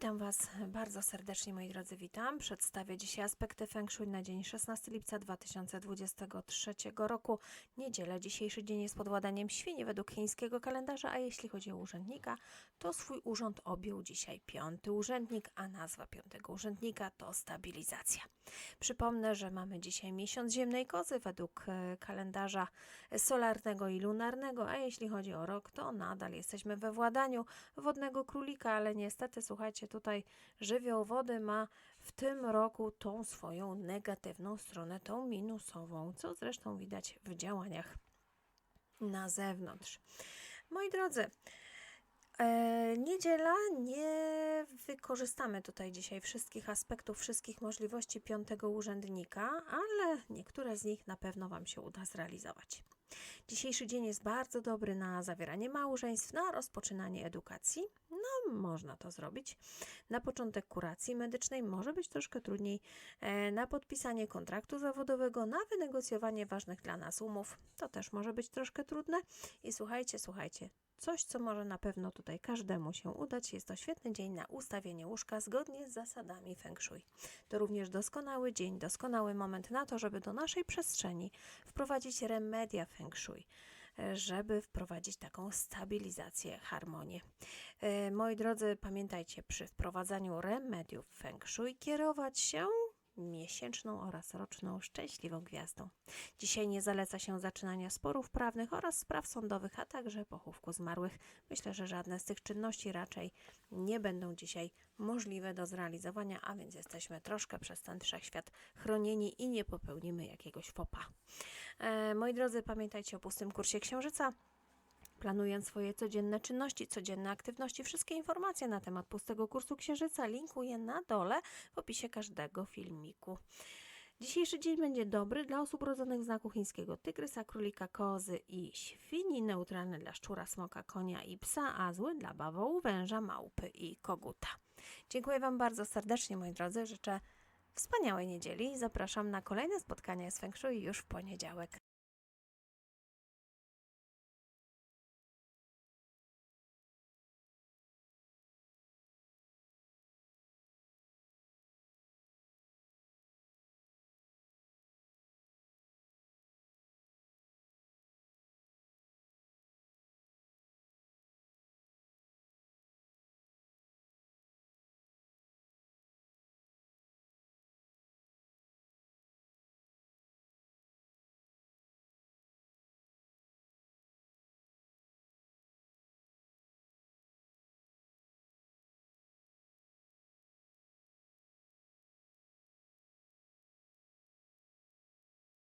Witam Was bardzo serdecznie, moi drodzy, witam. Przedstawię dzisiaj aspekty Feng Shui na dzień 16 lipca 2023 roku. Niedzielę. Dzisiejszy dzień jest pod władaniem świni według chińskiego kalendarza, a jeśli chodzi o urzędnika, to swój urząd objął dzisiaj piąty urzędnik, a nazwa piątego urzędnika to stabilizacja. Przypomnę, że mamy dzisiaj miesiąc ziemnej kozy według e, kalendarza solarnego i lunarnego, a jeśli chodzi o rok, to nadal jesteśmy we władaniu wodnego królika, ale niestety, słuchajcie, tutaj żywioł wody ma w tym roku tą swoją negatywną stronę, tą minusową, co zresztą widać w działaniach na zewnątrz. Moi drodzy, E, niedziela, nie wykorzystamy tutaj dzisiaj wszystkich aspektów, wszystkich możliwości piątego urzędnika, ale niektóre z nich na pewno Wam się uda zrealizować. Dzisiejszy dzień jest bardzo dobry na zawieranie małżeństw, na rozpoczynanie edukacji. No, można to zrobić. Na początek kuracji medycznej może być troszkę trudniej. E, na podpisanie kontraktu zawodowego, na wynegocjowanie ważnych dla nas umów, to też może być troszkę trudne. I słuchajcie, słuchajcie, Coś, co może na pewno tutaj każdemu się udać, jest to świetny dzień na ustawienie łóżka zgodnie z zasadami Feng Shui. To również doskonały dzień, doskonały moment na to, żeby do naszej przestrzeni wprowadzić remedia Feng Shui, e, żeby wprowadzić taką stabilizację, harmonię. E, Moi drodzy, pamiętajcie, przy wprowadzaniu remediów Feng Shui kierować się miesięczną oraz roczną szczęśliwą gwiazdą. Dzisiaj nie zaleca się zaczynania sporów prawnych oraz spraw sądowych, a także pochówku zmarłych. Myślę, że żadne z tych czynności raczej nie będą dzisiaj możliwe do zrealizowania, a więc jesteśmy troszkę przez ten wszechświat chronieni i nie popełnimy jakiegoś fopa. E, moi drodzy, pamiętajcie o pustym kursie księżyca. Planując swoje codzienne czynności, codzienne aktywności, wszystkie informacje na temat pustego kursu księżyca linkuję na dole w opisie każdego filmiku. Dzisiejszy dzień będzie dobry dla osób rodzonych w znaku chińskiego tygrysa, królika, kozy i świni, neutralny dla szczura, smoka, konia i psa, a zły dla bawołu, węża, małpy i koguta. Dziękuję Wam bardzo serdecznie, moi drodzy. Życzę wspaniałej niedzieli i zapraszam na kolejne spotkanie z Feng Shui już w poniedziałek.